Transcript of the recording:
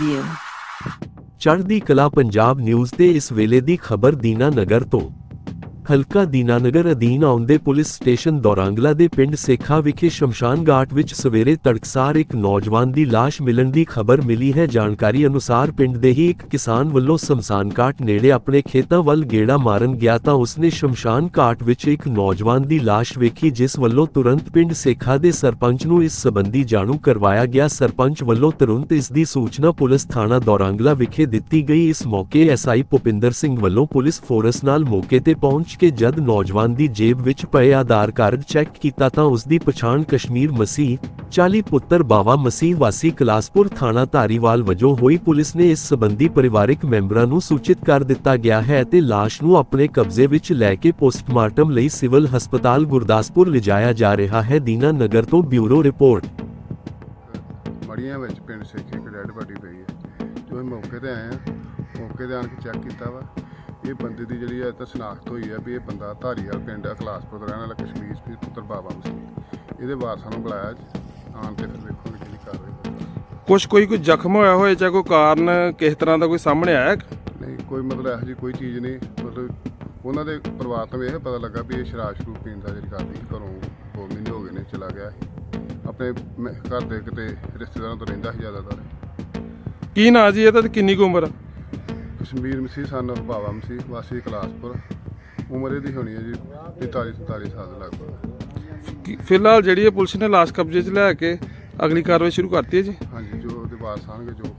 Review ਚੜ੍ਹਦੀ ਕਲਾ Punjab news ਤੇ ਇਸ ਵੇਲੇ ਦੀ ਖਬਰ ਦੀਨਾ ਨਗਰ ਤੋਂ। ਹਲਕਾ ਦੀਨਾਨਗਰ ਅਧੀਨ ਆਉਂਦੇ ਪੁਲਿਸ ਸਟੇਸ਼ਨ ਦੌਰਾਂਗਲਾ ਦੇ ਪਿੰਡ ਸੇਖਾ ਵਿਖੇ ਸ਼ਮਸ਼ਾਨ ਘਾਟ ਵਿੱਚ ਸਵੇਰੇ ਤੜਕਸਾਰ ਇੱਕ ਨੌਜਵਾਨ ਦੀ ਲਾਸ਼ ਮਿਲਣ ਦੀ ਖਬਰ ਮਿਲੀ ਹੈ। ਜਾਣਕਾਰੀ ਅਨੁਸਾਰ ਪਿੰਡ ਦੇ ਹੀ ਇੱਕ ਕਿਸਾਨ ਵੱਲੋਂ ਸ਼ਮਸ਼ਾਨ ਘਾਟ ਨੇੜੇ ਆਪਣੇ ਖੇਤਾਂ ਵੱਲ ਗੇੜਾ ਮਾਰਨ ਗਿਆ ਤਾਂ ਉਸਨੇ ਸ਼ਮਸ਼ਾਨ ਘਾਟ ਵਿੱਚ ਇੱਕ ਨੌਜਵਾਨ ਦੀ ਲਾਸ਼ ਵੇਖੀ, ਜਿਸ ਵੱਲੋਂ ਤੁਰੰਤ ਪਿੰਡ ਸੇਖਾ ਦੇ ਸਰਪੰਚ ਨੂੰ ਇਸ ਸਬੰਧੀ ਜਾਣੂ ਕਰਵਾਇਆ ਗਿਆ। ਸਰਪੰਚ ਵੱਲੋਂ ਤੁਰੰਤ ਇਸ ਦੀ ਸੂਚਨਾ ਪੁਲਿਸ ਥਾਣਾ ਦੌਰਾਂਗਲਾ ਵਿਖੇ ਦਿੱਤੀ ਗਈ। ਇਸ ਮੌਕੇ ਐਸਆਈ ਭੁਪਿੰਦਰ ਸਿੰਘ ਵੱਲੋਂ ਪੁਲਿਸ ਫੋਰਸ ਨਾਲ ਮੌਕੇ ਤੇ ਪਹੁੰਚ ਕੇ ਜਦ ਨੌਜਵਾਨ ਦੀ ਜੇਬ ਵਿੱਚ ਪਏ ਆਧਾਰ ਕਾਰਡ ਚੈੱਕ ਕੀਤਾ ਤਾਂ ਉਸ ਦੀ ਪਛਾਣ ਕਸ਼ਮੀਰ ਮਸੀਹ 40 ਪੁੱਤਰ ਬਾਵਾ ਮਸੀਹ ਵਾਸੀ ਕਲਾਸਪੁਰ ਥਾਣਾ ਧਾਰੀਵਾਲ ਵਜੋਂ ਹੋਈ ਪੁਲਿਸ ਨੇ ਇਸ ਸੰਬੰਧੀ ਪਰਿਵਾਰਕ ਮੈਂਬਰਾਂ ਨੂੰ ਸੂਚਿਤ ਕਰ ਦਿੱਤਾ ਗਿਆ ਹੈ ਤੇ ਲਾਸ਼ ਨੂੰ ਆਪਣੇ ਕਬਜ਼ੇ ਵਿੱਚ ਲੈ ਕੇ ਪੋਸਟਮਾਰਟਮ ਲਈ ਸਿਵਲ ਹਸਪਤਾਲ ਗੁਰਦਾਸਪੁਰ ਲਿਜਾਇਆ ਜਾ ਰਿਹਾ ਹੈ। ਦੀਨਾ ਨਗਰ ਤੋਂ ਬਿਊਰੋ ਰਿਪੋਰਟ। ਮੜੀਆਂ ਵਿੱਚ ਪਿੰਡ ਸੇਖੇ ਇੱਕ ਡੈਡ ਬਾਡੀ ਪਈ ਹੈ। ਜੋ ਅਸੀਂ ਮੌਕੇ ਤੇ ਆਏ ਆ ਮੌਕੇ ਤੇ ਆਣ ਕੇ ਚੈੱਕ ਕੀਤਾ ਵਾ। ਇਹ ਬੰਦੇ ਦੀ ਜਿਹੜੀ ਹੈ ਤਾਂ ਸ਼ਨਾਖਤ ਹੋਈ ਹੈ ਵੀ ਇਹ ਬੰਦਾ ਧਾਰੀਵਾਲ ਪਿੰਡ ਅਖਲਾਸਪੁਰ ਦਾ ਰਹਿਣ ਵਾਲਾ ਕਸ਼ਮੀਰ ਸਪੀਰ ਪੁੱਤਰ ਬਾਬਾ ਮਸੀਹ ਇਹਦੇ ਵਾਰਸਾਂ ਨੂੰ ਬੁਲਾਇਆ ਜੀ। ਆਣ ਕੇ ਫਿਰ ਵੇਖੋ ਜਿਹੜੀ ਕਾਰਵਾਈ ਕੁਛ ਕੋਈ ਕੋਈ ਜ਼ਖਮ ਹੋਇਆ ਹੋਏ ਚਾਹੇ ਕੋਈ ਕਾਰਨ ਕਿਸ ਤਰ੍ਹਾਂ ਦਾ ਕੋਈ ਸਾਹਮਣੇ ਆਇਆ? ਨਹੀਂ ਕੋਈ ਮਤਲਬ ਇਹੋ ਜਿਹੀ ਕੋਈ ਚੀਜ਼ ਨਹੀਂ ਮਤਲਬ ਉਹਨਾਂ ਦੇ ਪਰਿਵਾਰ ਤੋਂ ਇਹ ਪਤਾ ਲੱਗਾ ਵੀ ਇਹ ਸ਼ਰਾਬ ਸ਼ਰੂ ਪੀਣ ਦਾ ਜਿਹੜੀ ਕਰਦੀ ਘਰੋਂ ਦੋ ਮਹੀਨੇ ਹੋ ਗਏ ਨੇ ਚਲਾ ਗਿਆ ਆਪਣੇ ਘਰ ਦੇ ਕਿਤੇ ਰਿਸ਼ਤੇਦਾਰਾਂ ਤੋਂ ਰਹਿੰਦਾ ਸੀ ਜ਼ਿਆਦਾਤਰ ਕੀ ਨਾਂ ਜੀ ਇਹਦਾ ਤੇ ਕਿੰਨੀ ਕੁ ਉਮਰ ਆ? ਕਸ਼ਮੀਰ ਮਸੀਹ ਸਨ of ਬਾਬਾ ਮਸੀਹ ਵਾਸੀ ਕਲਾਸਪੁਰ ਉਮਰ ਇਹਦੀ ਹੋਣੀ ਹੈ ਜੀ 45 47 ਸਾਲ ਦੇ ਲਗਭਗ ਕੀ- ਫਿਲਹਾਲ ਜਿਹੜੀ ਇਹ ਪੁਲਿਸ ਨੇ ਲਾਸ਼ ਕਬਜ਼ੇ 'ਚ ਲੈ ਕੇ ਅਗਲੀ ਕਾਰਵਾਈ ਸ਼ੁਰੂ ਕਰਤੀ ਹੈ ਜੀ? ਹਾਂਜੀ ਜੋ ਉਹਦੇ ਵਾਰਸ ਆਉਣਗੇ ਜੋ